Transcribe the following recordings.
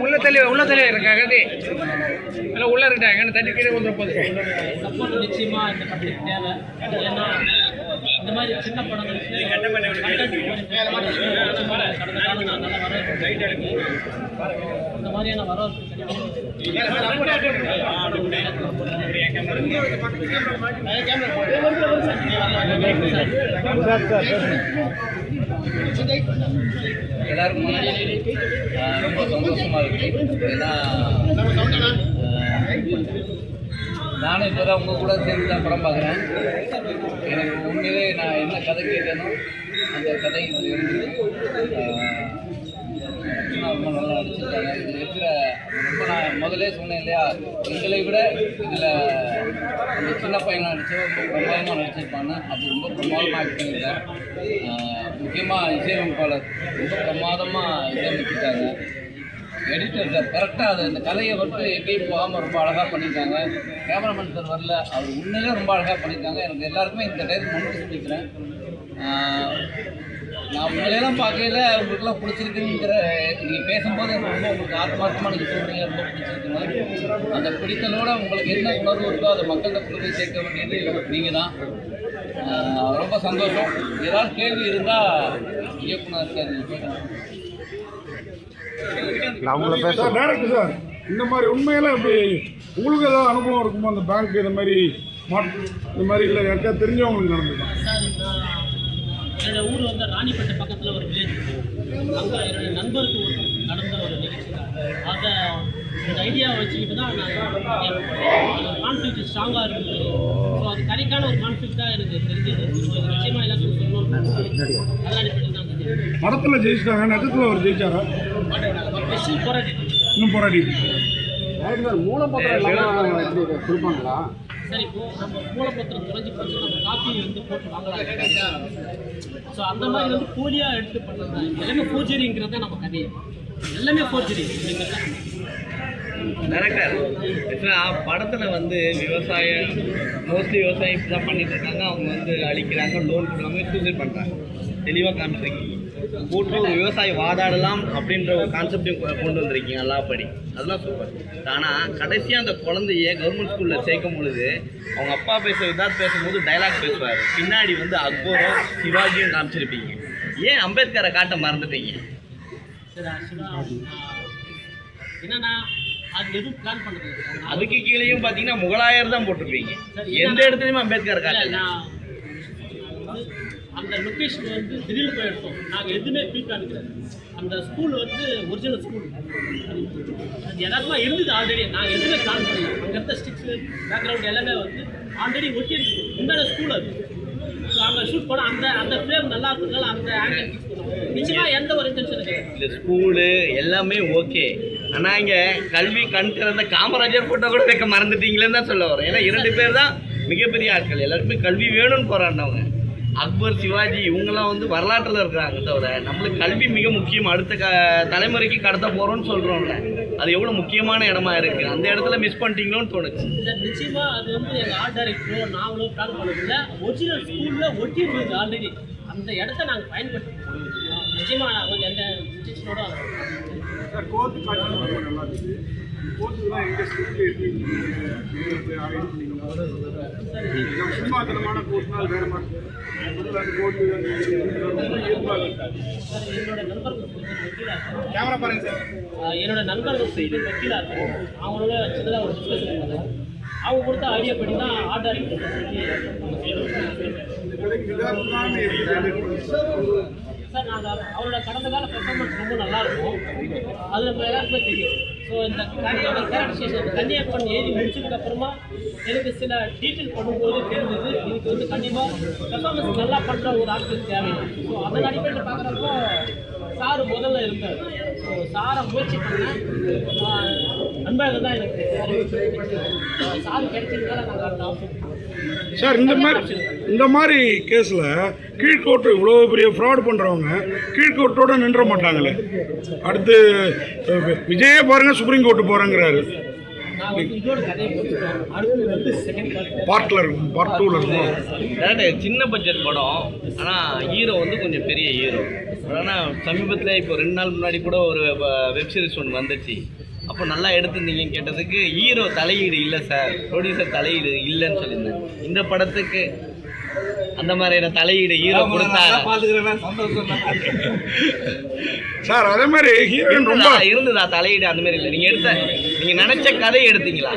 உள்ள தள்ளி உள்ள தள்ளி இருக்காங்க அது உள்ள இருக்காங்க தண்ணி கீழே வந்துட போகுது நிச்சயமா இந்த படத்துக்கு தேவை. ஏன்னா இந்த மாதிரி சின்ன படங்களுக்கு இந்த மாதிரியான வரவேற்பு எல்லாருக்கும் முன்னாடி ரொம்ப சந்தோஷமா இருக்கு ஏன்னா நானும் இப்போ தான் உங்கள் கூட சேர்ந்து தான் படம் பார்க்குறேன். எனக்கு உண்மையிலே நான் என்ன கதை கேட்கணும் அந்த கதை இது ரொம்ப நல்லா நடிச்சிருக்காங்க இதில் இருக்கிற ரொம்ப நான் முதலே சொன்னேன் இல்லையா? எங்களை விட இதில் அந்த சின்ன பையனாக நடிச்சு ரொம்ப நடிச்சிருப்பாங்க அது ரொம்ப பிரமாதமாக ஆக்ட் பண்ணியிருக்கேன் முக்கியமாக இசையமைப்பாளர் ரொம்ப பிரமாதமாக இசையமைச்சிருக்காங்க. எடிட்டர் சார் கரெக்டாக அது இந்த கலையை வந்து எங்கேயும் போகாமல் ரொம்ப அழகாக பண்ணியிருக்காங்க. கேமராமேன் சார் வரல அவர் உண்மையிலே ரொம்ப அழகாக பண்ணியிருக்காங்க. எனக்கு எல்லாருக்குமே இந்த டைம் நன்றி சொல்லிக்கிறேன். நான் உண்மையிலாம் பார்க்கையில உங்களுக்குலாம் பிடிச்சிருக்குங்கிற நீங்கள் பேசும்போது எனக்கு ரொம்ப உங்களுக்கு ஆத்மார்த்தமாக நீங்கள் சொல்கிறீங்க ரொம்ப பிடிச்சிருக்குங்க. அந்த பிடித்தலோட உங்களுக்கு என்ன உணர்வு இருக்கோ அதை மக்கள்கிட்ட கொண்டு போய் சேர்க்க வேண்டியது நீங்கள் தான் ரொம்ப சந்தோஷம். ஏதாவது கேள்வி இருந்தால் இயக்குனர் சார் நீங்கள் கேட்கலாம் சார் டேரக்டர் சார். இந்த மாதிரி உண்மையெல்லாம் எப்படி உங்களுக்கு ஏதாவது அனுபவம் இருக்குமா? அந்த பேங்க் இந்த மாதிரி மாட் இந்த மாதிரி இல்லை யாருக்கா தெரிஞ்சவங்களுக்கு நான் என்னோட ஊர் வந்து ராணிப்பேட்டை பக்கத்தில் ஒரு வில்லேஜ் அங்கே என்னுடைய நண்பருக்கு ஒரு நடந்த ஒரு நிகழ்ச்சி தான். அதை இந்த ஐடியாவை வச்சுக்கிட்டு தான் நான் கான்ஃப்ளிக்ட் ஸ்ட்ராங்காக இருக்குது. ஸோ அது கரெக்டான ஒரு கான்ஃப்ளிக்டாக எனக்கு தெரிஞ்சது. நிச்சயமாக எல்லாத்தையும் சொல்லணும் அதெல்லாம் படத்தில் ஜெயிச்சிட்டாங்க நெஜத்தில் அவர் ஜெயிச்சாரா? இன்னும் போராடிட்டு சரி இப்போ நம்ம மூலப்பத்திரம் தொலைஞ்சு போச்சு நம்ம காப்பி வந்து போட்டு வாங்கலாம். ஸோ அந்த மாதிரி வந்து போலியாக எடுத்து பண்ணுறது எல்லாமே ஃபோர்ஜரிங்கிறது நம்ம கதையை. எல்லாமே ஃபோர்ஜரி டேரக்டர் ஆக்சுவலாக படத்தில் வந்து விவசாயம் மோஸ்ட்லி விவசாயம் இப்படி தான் பண்ணிட்டு இருக்காங்க. அவங்க வந்து அழிக்கிறாங்க லோன் கொடுக்காம சூசைட் பண்ணுறாங்க தெளிவாக காமிச்சிருக்கீங்க. கூட்டு விவசாயி வாதாடலாம் அப்படின்ற ஒரு கான்செப்டையும் கொண்டு வந்திருக்கீங்க நல்லா படி அதெல்லாம் சூப்பர் ஆனால் கடைசியாக அந்த குழந்தைய கவர்மெண்ட் ஸ்கூலில் சேர்க்கும் பொழுது அவங்க அப்பா பேச விதாத் பேசும்போது டைலாக் பேசுவார். பின்னாடி வந்து அக்பரும் சிவாஜியும் காமிச்சிருப்பீங்க. ஏன் அம்பேத்கரை காட்ட மறந்துட்டீங்க? என்னன்னா அது எதுவும் பிளான் பண்ணுறது அதுக்கு கீழேயும் பார்த்தீங்கன்னா முகலாயர் தான் போட்டிருப்பீங்க. எந்த இடத்துலையுமே அம்பேத்கர் காட்டல. அந்த லொக்கேஷன் வந்து திடீர்னு போய் எடுத்தோம் நாங்கள் எதுவுமே பிளான் கிடையாது அந்த ஸ்கூல் வந்து ஒரிஜினல் ஸ்கூல் அது யதார்த்தமா இருந்தது ஆல்ரெடி நாங்கள் எதுவுமே பிளான் பண்ணல. அங்கே இருந்த ஸ்டிக்ஸ் பேக்ரவுண்ட் எல்லாமே வந்து ஆல்ரெடி ஒட்டி உண்மையான ஸ்கூல் அது. ஸோ அங்கே ஷூட் பண்ண அந்த அந்த ஃப்ரேம் நல்லா இருக்கிறதுனால அந்த ஆங்கிள் ஃபிக்ஸ் பண்ணுவோம். நிச்சயமாக எந்த ஒரு இன்டென்ஷன் இந்த ஸ்கூலு எல்லாமே ஓகே ஆனால் இங்கே கல்வி கண் திறந்த காமராஜர் ஃபோட்டோ கூட வைக்க மறந்துட்டீங்களேன்னு தான் சொல்ல வரேன் ஏன்னா இரண்டு பேர் தான் மிகப்பெரிய ஆட்கள். எல்லாருக்குமே கல்வி வேணும்னு போராடினவங்க. அக்பர் சிவாஜி இவங்கெல்லாம் வந்து வரலாற்றில் இருக்கிறாங்க தவிர நம்மளுக்கு கல்வி மிக முக்கியம். அடுத்த க தலைமுறைக்கு கடத்த போகிறோம்னு சொல்கிறோம்ல அது எவ்வளோ முக்கியமான இடமா இருக்குது அந்த இடத்துல மிஸ் பண்ணிட்டீங்களோன்னு தோணுச்சு. சார் நிச்சயமா அது வந்து எங்க ஆர்ட் டைரக்டரோ நாங்களோ பிளான் பண்ணதில்ல ஒரிஜினல் ஸ்கூல்ல ஒட்டி இருந்தது ஆல்ரெடி அந்த இடத்த நாங்க பயன்படுத்தோம் நிச்சயமா நாங்க வந்து எந்த இன்டென்ஷனோட சார் கோர்ட்டு காட்சி நல்லா கோர்ட்டுலாம் கோர்ட்னால் வேற மாதிரி. என்னோட நண்பர்கள் கேமரா பாருங்க சார் என்னோட நண்பர்கள் செய்து வக்கீலாக இருக்கும் அவங்களோட சின்னதாக ஒரு டிஸ்கஷன் பண்ணோம் அவங்க கொடுத்த ஐடியா படி தான் ஆர்டர் சார் நாங்கள் அவரோட கடந்த கால பெர்ஃபார்மன்ஸ் ரொம்ப நல்லா இருக்கும். அதில் எல்லாருக்குமே தெரியும். ஸோ இந்த கதையோட கேரக்டரைசேஷன் கன்னியாகுமரி எழுதி முடிச்சதுக்கு அப்புறமா எனக்கு சில டீட்டெயில் பண்ணும்போது தெரிஞ்சது. இதுக்கு வந்து கண்டிப்பாக பெர்ஃபார்மன்ஸ் நல்லா பண்ணுற ஒரு ஆட்கள் தேவை ஸோ அதன் அடிப்படையில் பார்க்குறப்போ சார் முதல்ல இருந்தார். ஸோ சாரை முயற்சி பண்ணேன். சார் இந்த மாதிரி இந்த மாதிரி கேஸில் கீழ்கோர்ட்டு இவ்வளோ பெரிய ஃப்ராட் பண்ணுறவங்க கீழ்கோர்ட்டோட நின்ற மாட்டாங்களே. அடுத்து விஜயே பாருங்க சுப்ரீம் கோர்ட்டு போகிறேங்கிறாரு பார்ட்டில் இருக்கும் பார்ட் டூவில் இருக்கும். சின்ன பட்ஜெட் படம். ஆனால் ஹீரோ வந்து கொஞ்சம் பெரிய ஹீரோ ஆனால் சமீபத்தில் இப்போ ரெண்டு நாள் முன்னாடி கூட ஒரு வெப் சீரிஸ் ஒன்று வந்துச்சு. அப்போ நல்லா எடுத்திருந்தீங்கன்னு கேட்டதுக்கு ஹீரோ தலையீடு இல்லை சார். ப்ரொடியூசர் தலையீடு இல்லைன்னு சொல்லியிருந்தேன். இந்த படத்துக்கு அந்த மாதிரியான தலையீடு ஹீரோ கொடுத்தா சார் அதே மாதிரி ஹீரோயின் ரொம்ப இருந்ததா? தலையீடு அந்த மாதிரி இல்லை? நீங்கள் எடுத்த நீங்கள் நினச்ச கதையை எடுத்தீங்களா?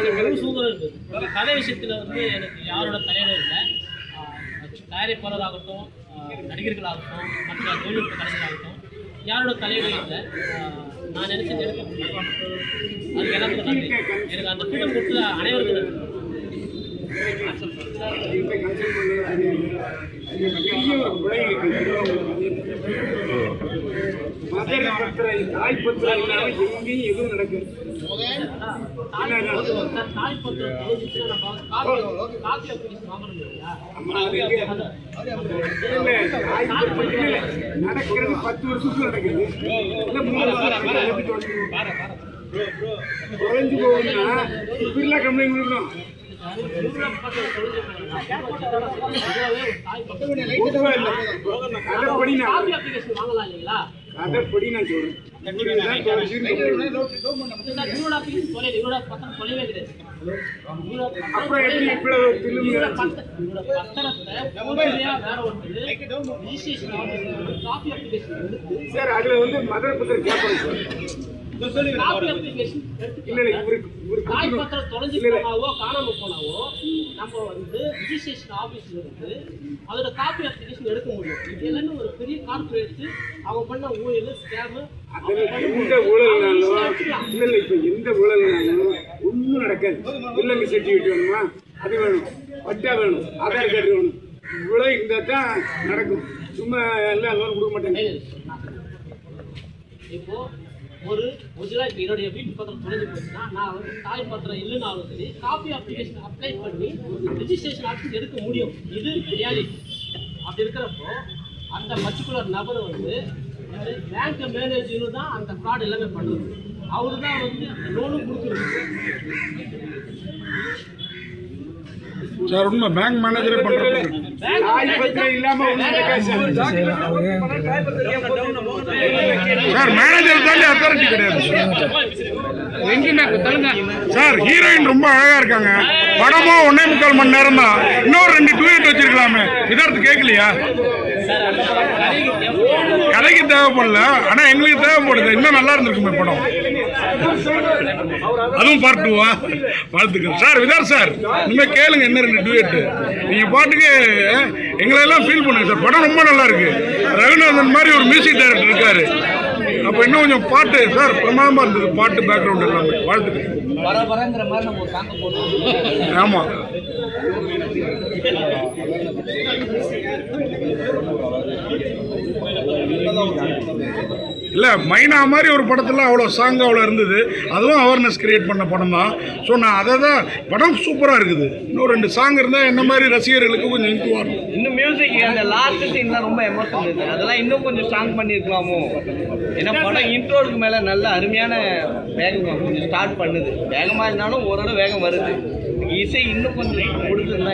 கதை விஷயத்தில் வந்து எனக்கு யாரோட தலையிடும் இல்லை. தயாரிப்பாளராகட்டும் நடிகர்களாகட்டும் மற்ற தொழில்நுட்ப கலைஞராகட்டும் யாரோட தலையிடும் இல்லை. நான் நினைச்சது எடுக்க முடியும் அது எனக்கு நன்றி எனக்கு அந்த ஃப்ரீடம் கொடுத்த அனைவருக்கும் நன்றி தாய் காப்பி அப்ளிகேஷன் வாங்கணும் இல்லையா நடக்கிறது பத்து வருஷத்துல நடக்குது. தொலைஞ்சு போகுதுன்னா பிர்லா கொடுக்கணும் வாங்கலாம் இல்லைங்களா? கதைப்படி நான் சொல்றேன் அப்புறம் எப்படி இவ்வளவு திரும்பி சார் அதுல வந்து மதர் பத்திரம் கேட்பாங்க சார் காப்பி அப்ளிகேஷன் இல்ல இல்ல இவருக்கு இவருக்கு தாய் கொடுக்கணும். பத்திரம் தொலைஞ்சு. போனாவோ காணாம போனாவோ நம்ம வந்து ரிஜிஸ்ட்ரேஷன் ஆஃபீஸ்ல இருந்து அதோட காப்பி அப்ளிகேஷன் எடுக்க முடியும். இது எல்லாமே ஒரு பெரிய கார்பரேட் அவங்க பண்ண ஊழல் ஸ்கேம் எந்த ஊழல்னாலும் இல்ல இப்ப எந்த ஊழல்னாலும் ஒண்ணும் நடக்காது. இல்லங்க சர்டிஃபிகேட் வேணுமா? அது வேணும். பட்டா வேணும். ஆதார் கார்டு வேணும். இவ்வளோ இருந்தால் தான் நடக்கும். சும்மா எல்லாம் லோன் கொடுக்க மாட்டாங்க. இப்போ ஒரு ஒரிஜினல் இப்போ என்னுடைய வீட்டு பத்திரம் தொலைஞ்சு போச்சுன்னா நான் வந்து தாய் பத்திரம் இல்லைனாலும் சரி காப்பி அப்ளிகேஷன் அப்ளை பண்ணி ரிஜிஸ்ட்ரேஷன் ஆஃபீஸ் எடுக்க முடியும். இது ரியாலிட்டி அப்படி இருக்கிறப்போ அந்த பர்டிகுலர் நபர் வந்து பேங்க் மேனேஜரும் தான் அந்த ஃப்ராட் எல்லாமே பண்ணுது. அவரு தான் வந்து லோனும் கொடுக்குறது சார் உண்மை பேங்க் மேனேஜரே பண்ணுறது சார் சார் மேனேஜர் தாண்டி அத்தாரிட்டி கிடையாது. சார் ஹீரோயின் ரொம்ப அழகா இருக்காங்க. படமும் ஒன்னே முக்கால் மணி நேரம் தான். இன்னொரு ரெண்டு டூயட் வச்சிருக்கலாமே. இதற்கு கேட்கலையா? கதைக்கு தேவைப்படல. ஆனா எங்களுக்கு தேவைப்படுது. இன்னும் நல்லா இருந்திருக்குமே படம். அதுவும் பார்ட் டூவா வாழ்த்துக்கள். சார் விதார் சார் இனிமேல் கேளுங்க என்ன ரெண்டு டூயட்டு நீங்கள் பாட்டுக்கு எங்களை எல்லாம் ஃபீல் பண்ணுங்க சார் படம் ரொம்ப நல்லா இருக்கு. ரகுநாதன் மாதிரி ஒரு மியூசிக் டைரக்டர் இருக்காரு. அப்ப இன்னும் கொஞ்சம் பாட்டு சார் பிரமாதமா இருந்தது. பாட்டு பேக்ரவுண்ட் எல்லாமே. வாழ்த்துக்கள். ஆமாம் வரங்கிற இல்ல மைனா மாதிரி ஒரு படத்துல அவ்வளோ சாங் அவ்வளோ இருந்தது அதுவும் அவேர்னஸ் கிரியேட் பண்ண படம் தான் ஸோ நான் அதை தான் படம் சூப்பராக இருக்குது இன்னும் ரெண்டு சாங் இருந்தால் என்ன மாதிரி ரசிகர்களுக்கு கொஞ்சம் இன்ட்ரூவாக இருக்கும் இன்னும் மியூசிக் அந்த லாஸ்ட் சீன்லாம் ரொம்ப எமோஷனல் இருக்கு அதெல்லாம் இன்னும் கொஞ்சம் ஸ்ட்ராங் பண்ணியிருக்கலாமோ ஏன்னா படம் இன்ட்ரோடுக்கு மேலே நல்ல அருமையான வேகம் கொஞ்சம் ஸ்டார்ட் பண்ணுது வேகமாக இருந்தாலும் ஓரளவு வேகம் வருது இசை இன்னும் கொஞ்சம் கொடுத்துருந்தா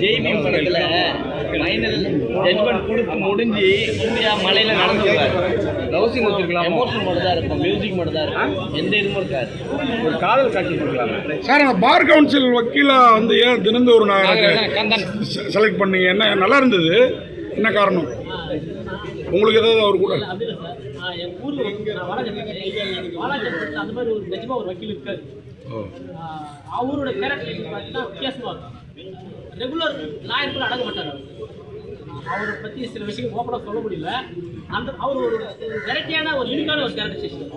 ஜெய்பீம் படத்துல ஃபைனல் ஜட்மெண்ட் கொடுத்து முடிஞ்சு சூர்யா மலையில நடந்து வச்சிருக்கலாம்? எமோஷன் மட்டும் தான் இருக்கும் மியூசிக் மட்டும் தான் இருக்கும். எந்த இதுவும் இருக்காது. ஒரு காதல் காட்சி கொடுக்கலாம்? சார் அந்த பார் கவுன்சில் வக்கீலா வந்து ஏன் தினந்தோறும் நான் செலக்ட் பண்ணீங்க என்ன நல்லா இருந்தது? என்ன காரணம்? உங்களுக்கு ஏதாவது அவர் கூட? என் ஊர் வந்து நான் வாலாஜாபேட்டை வாலாஜாபேட்டை அந்த மாதிரி ஒரு நிஜமா ஒரு வக்கீல் ஆஹ் அவரோட கேரக்டர் பார்த்தீங்கன்னா வித்தியாசமாக இருக்கும். ரெகுலர் லாயர் கூட அடங்க மாட்டார் அவரை பற்றி சில விஷயம் ஓப்பனாக சொல்ல முடியல. அந்த அவர் ஒரு வெரைட்டியான ஒரு யூனிக்கான ஒரு கேரக்டரைசேஷன்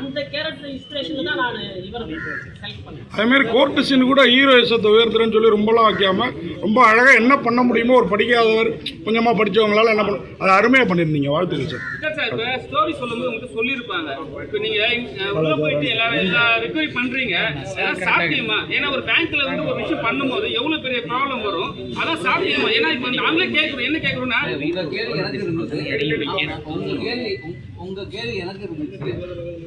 அந்த கேரக்டர் இன்ஸ்பிரேஷன் தான் நான் இவரை செலக்ட் பண்ணேன். அதே மாதிரி கோர்ட்டு சீன் கூட ஹீரோயிசத்தை உயர்த்துறேன்னு சொல்லி ரொம்பலாம் வைக்காம ரொம்ப அழகாக என்ன பண்ண முடியுமோ ஒரு படிக்காதவர் கொஞ்சமாக படித்தவங்களால என்ன பண்ண அதை அருமையாக பண்ணியிருந்தீங்க வாழ்த்துக்கள் சார். சார் சார் இப்போ ஸ்டோரி சொல்லும்போது உங்கள்கிட்ட சொல்லியிருப்பாங்க. இப்போ நீங்கள் உள்ளே போயிட்டு எல்லா எல்லா ரெக்கவரி பண்ணுறீங்க அதெல்லாம் சாத்தியமா? ஏன்னா ஒரு பேங்க்ல வந்து ஒரு விஷயம் பண்ணும்போது எவ்வளோ பெரிய ப்ராப்ளம் வரும்? அதான் சாத்தியமா? ஏன்னா இப்போ நாங்களே கேட்குறோம் என்ன கேட்குறோம்னா உங்கள் கேள்வி எனக்கு இருந்துச்சு.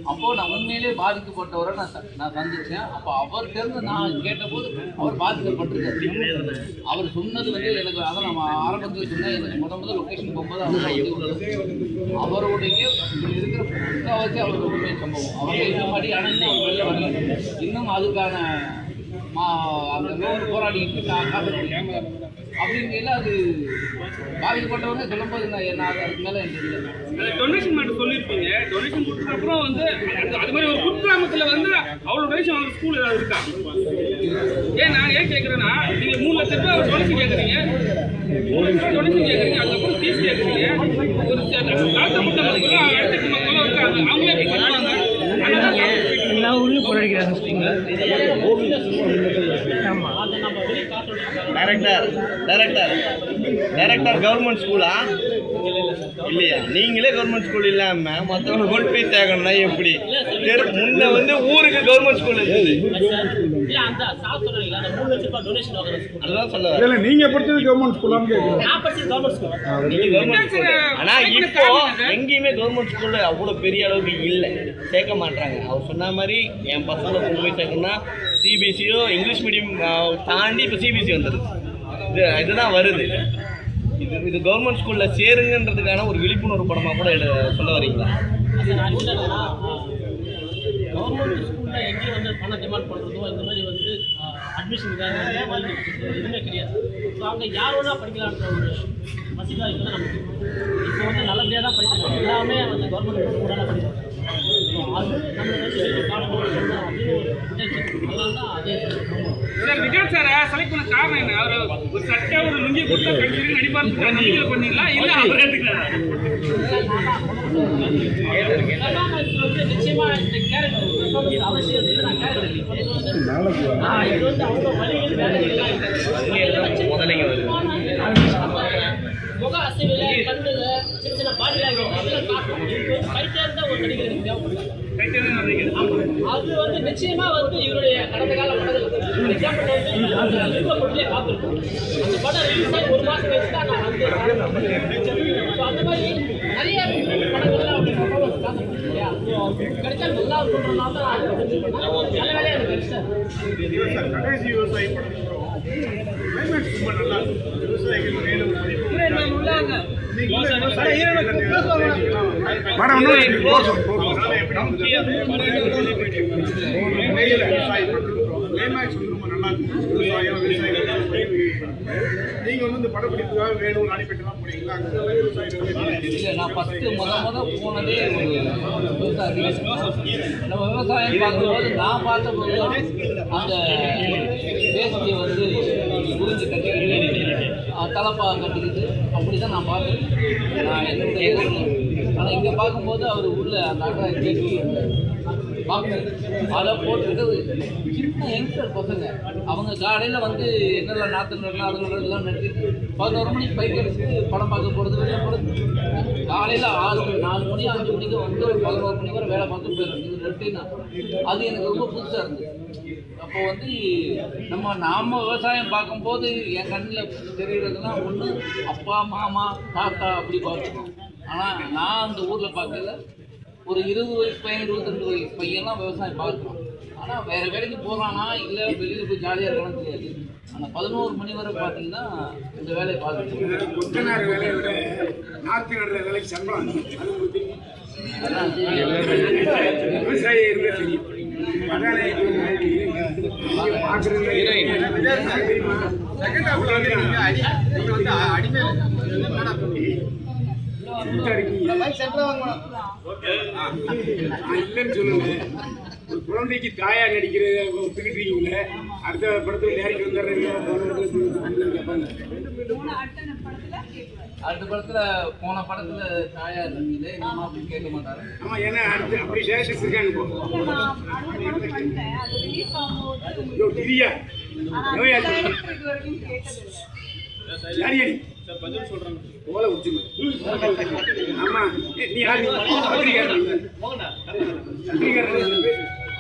அப்போது நான் உண்மையிலே பாதிக்கப்பட்டவரை நான் நான் சந்தித்தேன் அப்போ அவர்கிட்ட நான் கேட்டபோது அவர் பாதிக்கப்பட்டிருக்காரு அவர் சொன்னது வந்து எனக்கு அதை நம்ம ஆரம்பத்தில் சொன்னேன் எனக்கு முத முதல் லொக்கேஷன் போகும்போது அவர் அவருடைய இருக்கிற முக்கால்வாசி அவருக்கு உண்மை சம்பவம் அவங்க இந்த மாதிரி அணைஞ்சு அவர் வெளில வரல. இன்னும் அதுக்கான லோன் போராடிட்டு கா- காத்திருக்கீங்க அது பாதிக்கப்பட்டவங்க சொல்லும்போது நான் என்ன அதுக்கு மேலே தெரியல டொனேஷன் மட்டும் சொல்லியிருப்பீங்க டொனேஷன் கொடுத்ததுக்கப்புறம் வந்து அது- மாதிரி ஒரு குக்கிராமத்தில் வந்து அவ்வளோ டொனேஷன் அவங்க ஸ்கூல் ஏதாவது இருக்கா ஏன் நான் ஏன் கேட்குறேன்னா நீங்கள் மூணு லட்ச ரூபாய் ஒரு டொனேஷன் கேட்குறீங்க மூணு லட்ச ரூபாய் டொனேஷன் கேட்குறீங்க அதுக்கப்புறம் ஃபீஸ் கேட்குறீங்க ஒரு ச- தாழ்த்தப்பட்ட அடுத்த மக்களும் இருக்காங்க அவங்களே எப்படி பண்ணுவாங்க எல்லா ஊர்லயும் போராடிக்கிறாங்க ஆமா. டைரக்டர் டைரக்டர் டைரக்டர் கவர்மெண்ட் ஸ்கூலா இல்லையா? நீங்களே கவர்மெண்ட் ஸ்கூல் இல்லாம மற்றவங்க கொண்டு போய் சேர்க்கணும்னா எப்படி? முன்ன வந்து ஊருக்கு கவர்மெண்ட் ஸ்கூல் அதுதான் சொல்ல. இல்லை நான் படிச்சது கவர்மெண்ட் ஸ்கூல் நீங்க ஆனா இப்போ எங்கேயுமே கவர்மெண்ட் ஸ்கூல்ல அவ்வளோ பெரிய அளவுக்கு இல்லை. சேர்க்க மாட்டாங்க அவர் சொன்ன மாதிரி என் பசங்களை கொண்டு போய் சேர்க்கணும்னா சிபிஎஸ்சியோ இங்கிலீஷ் மீடியம் தாண்டி இப்போ சிபிஎஸ்சி வந்துடுது இது இதுதான் வருது. இது இது கவர்மெண்ட் ஸ்கூலில் சேருங்கன்றதுக்கான ஒரு விழிப்புணர்வு படமாக கூட எடு- சொல்ல வரீங்களா? அது நான் கவர்மெண்ட் ஸ்கூலில் எங்கேயும் வந்து பணம் டிமாண்ட் பண்ணுறதோ இந்த மாதிரி வந்து அட்மிஷனுக்காக எதுவுமே கிடையாது. ஸோ அங்கே யார் படிக்கலான்ற ஒரு வசதி தான் நமக்கு. இப்போ வந்து நல்லபடியாக தான் படிக்கிறோம் எல்லாமே வந்து கவர்மெண்ட் ஸ்கூலில் தான் சார் விஜய் சாரை செலக்ட் பண்ண காரணம் என்ன? அவர் ஒரு சட்டை ஒரு லுங்கி கொடுத்தா கட்சி நடிப்பார் பண்ணீங்களா? இல்லை அவர் நிச்சயமா இந்த அவசியம் இல்லை. நான் இது வந்து. முதலைங்க வருது முக அசைவுல கண்ணுல அது வந்து நிச்சயமா வந்து இவருடைய கடந்த கால படங்கள் எக்ஸாம்பிள் வந்து அந்த பார்த்துருக்கோம் அந்த படம் ரிலீஸ் ஆகி ஒரு மாசம் கழிச்சு தான் நான் வந்து அந்த மாதிரி நிறைய படங்கள்லாம் அப்படி இல்லையா கிடைச்சா நல்லா இருக்குன்றதுனால தான் நான் நல்ல எனக்கு கிடைச்சாரு கடைசி விவசாயி படம் ரொம்ப நல்லா இருக்கும் விவசாயிகள் மேலும் உள்ளாங்க மேடம் நல்லா நீங்க வந்து இந்த படப்பிடிப்புக்காக வேணும்னு அடிப்பட்டுலாம் போனீங்களா இல்லை நான் ஃபஸ்ட்டு முத முத போனதே ஒரு நம்ம விவசாயம் பார்க்கும்போது நான் பார்த்தபோது அந்த வேஷ்டியை வந்து உறிஞ்சு கட்டிக்கிட்டு அஹ், தலப்பா கட்டிக்கிட்டு அப்படி தான் நான் பார்த்தேன் நான் என்னுடைய ஆனால் இங்கே பார்க்கும்போது அவர் உள்ள அந்த அக்கா பார்க்கணும். அதை போட்டுருக்கிறது சின்ன யங்ஸ்டர் பசங்க. அவங்க காலையில் வந்து என்னெல்லாம் நாற்று நடலாம் அது நடலாம் பதினோரு மணிக்கு பைக் அடிச்சுட்டு படம் பார்க்க போகிறது வெளில போகிறது காலையில் ஆறு மணி நாலு மணி அஞ்சு மணிக்கு வந்து ஒரு பதினோரு மணி வரை வேலை பார்த்துட்டு போயிடும் இது ரொட்டீனா. அது எனக்கு ரொம்ப புதுசாக இருந்துச்சு. அப்போ வந்து நம்ம நாம விவசாயம் பார்க்கும்போது என் கண்ணில் தெரிகிறதுலாம் ஒன்று அப்பா மாமா தாத்தா அப்படி பார்க்கணும் ஆனால் நான் அந்த ஊரில் பார்க்கல. ஒரு இருபது வயசு பையன் இருபத்தெண்டு வயசு பையன்லாம் விவசாயம் பார்க்கலாம் ஆனால் வேறு வேலைக்கு போகிறானா இல்லை வெளியில் போய் ஜாலியாக இருக்கான்னு தெரியாது. ஆனால் பதினோரு மணி வரை பார்த்தீங்கன்னா இந்த வேலையை பார்த்துட்டு கொத்தனார் வேலையை விட நாற்று நடுற வேலைக்கு சம்பளம். விவசாயி தெரியும். இல்லைன்னு சொல்லுங்க குழந்தைக்கு தாயா நடிக்கிறத ஒத்துக்கிட்டீங்களே அடுத்த படத்துல டேரக்டர் வந்துடுறீங்க கேட்பாங்க அடுத்த படத்துல போன படத்துல தாயா இருந்தது நம்ம அப்படி கேட்க மாட்டாரு ஆமா ஏன்னா அடுத்து அப்படி டேரக்டர்ஸ் இருக்காங்க திரியா யார் யாரி? ஓலை உச்சிமா. ஆமா. நீ யார்?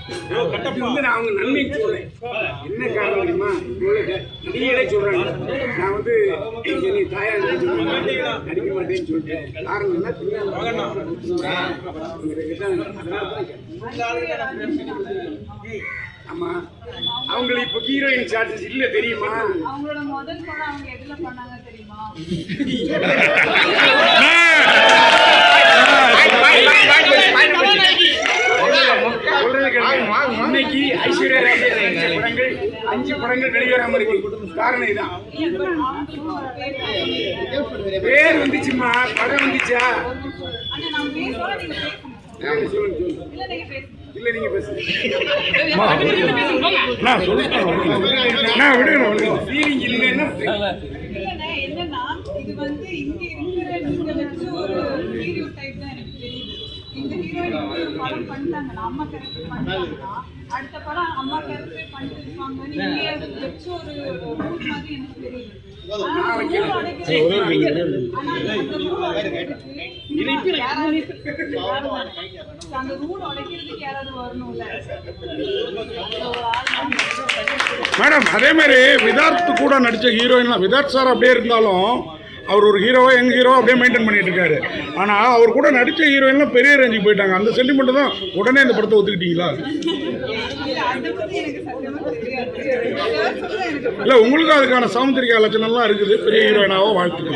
வந்து நான் அவங்க நன்மைக்கு சொல்றேன் என்ன காரணம் தெரியுமா நடிகளே சொல்றாங்க நான் வந்து இங்க நீ தாயா நடிக்க மாட்டேன்னு சொல்லிட்டேன் காரணம் என்ன தெரியாம ஆமா அவங்களுக்கு இப்போ ஹீரோயின் சார்ஜஸ் இல்ல தெரியுமா அவங்களோட முதல் படம் அவங்க எதுல பண்ணாங்க தெரியுமா கேளுங்க. இன்னைக்கு ஐஸ்வர்யா நடிச்ச படங்கள் அஞ்சு படங்கள் வெளிவராம இருக்கு. காரணம் இதான். பேர் வந்துச்சுமா படம் வந்துச்சா. இல்ல நீங்க பேசுங்க. நான் விடுங்க ஃபீலிங் இல்லைன்னா இல்லண்ணே என்னன்னா இது வந்து இங்க இருக்கிற நீங்க வச்சு ஒரு ஹீரோ டைப் தான் எனக்கு தெரியுது இந்த ஹீரோயின் அம்மா அடுத்த படம் அம்மா வச்சு ஒரு மாதிரி எனக்கு தெரியுது. அந்த ரூல் உடைக்கிறதுக்கு யாராவது வரணும்ல மேடம் அதே மாதிரி விதார்த் கூட நடித்த ஹீரோயின்லாம் விதார்த் சார் அப்படியே இருந்தாலும் அவர் ஒரு ஹீரோவா எங்க ஹீரோ அப்படியே மெயின்டைன் பண்ணிட்டு இருக்காரு. ஆனால் அவர் கூட நடித்த ஹீரோயின்லாம் பெரிய ரேஞ்சுக்கு போயிட்டாங்க. அந்த சென்டிமெண்ட் தான் உடனே இந்த படத்தை ஒத்துக்கிட்டீங்களா? இல்ல, அதை பத்தி எனக்கு சத்தியமா தெரியாது. Sir சொல்றது எனக்கு இல்லை உங்களுக்கு அதுக்கான சௌந்தரிக லட்சணம்லாம் இருக்குது பெரிய ஹீரோயினாவோ வாழ்த்துக்கள்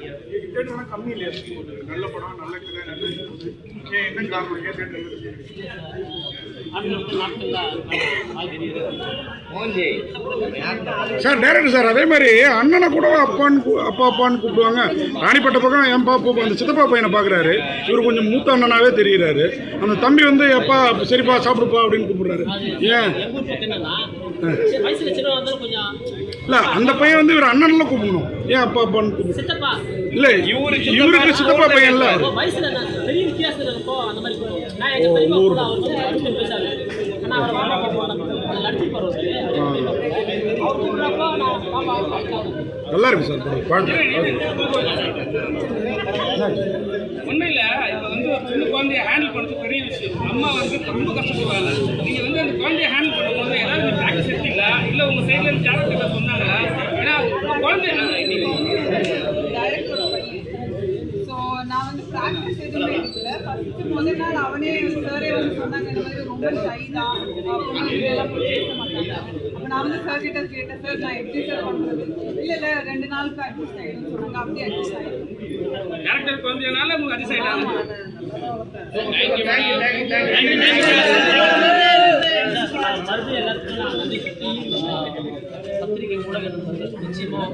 கம்மி இல்லையா? நல்ல படம் நல்ல கதை நல்ல என்ன காரணம்? சார் டேரக்டர் சார் அதே மாதிரி அண்ணனை கூட அப்பான்னு கூ- அப்பா அப்பான்னு கூப்பிடுவாங்க. ராணிப்பட்ட பக்கம் என் பாப்பா அந்த சித்தப்பா பையனை பார்க்குறாரு. இவர் கொஞ்சம் மூத்த அண்ணனாவே தெரியுறாரு. அந்த தம்பி வந்து எப்பா சரிப்பா சாப்பிடுப்பா அப்படின்னு கூப்பிடுறாரு. ஏன்? இல்லை அந்த பையன் வந்து இவர் அண்ணன்ல கூப்பிடணும். ஏன் அப்பா அப்பான்னு கூப்பிடணும்? சித்தப்பா. இல்லை இவருக்கு சித்தப்பா கூப்பிடுறப்போ நான் பாப்பா பாப்பா நல்லா இருக்கு சார் உண்மையில இப்ப வந்து ஒரு சின்ன குழந்தைய ஹேண்டில் பண்றது பெரிய விஷயம். அம்மா வந்து ரொம்ப கஷ்டப்படுவாங்க. நீங்க வந்து அந்த குழந்தைய ஹேண்டில் பண்ணும்போது ஏதாவது ப்ராக்டிஸ் எடுத்தீங்களா? இல்ல உங்க சைட்ல இருந்து டேரக்டர் சொன்னாங்களா ஏன்னா குழந்தை டைரக்டரோட பையன் ஸோ நான் வந்து ப்ராக்டிஸ் எதுவுமே எடுக்கல ஃபர்ஸ்ட் முதல் நாள் அவனே சாரே வந்து சொன்னாங்க இந்த மாதிரி ரொம்ப ஷை தான். இதெல்லாம் பேச மாட்டாங்க. அப்போ நான் வந்து சார் கிட்ட கேட்டேன் சார் நான் எப்படி சார் பண்ணுறது இல்லை இல்லை ரெண்டு நாளுக்கு அட்ஜஸ்ட் சொன்னாங்க. அப்படியே அட்ஜஸ்ட் ஆகிடும் டேரக்டர் குழந்தையனால உங்களுக்கு அட்ஜஸ்ட் ஆயிட்டாங்க மறுபடியும் எல்லாத்துக்கும் ஊடக நண்பர்கள் நிச்சயமாக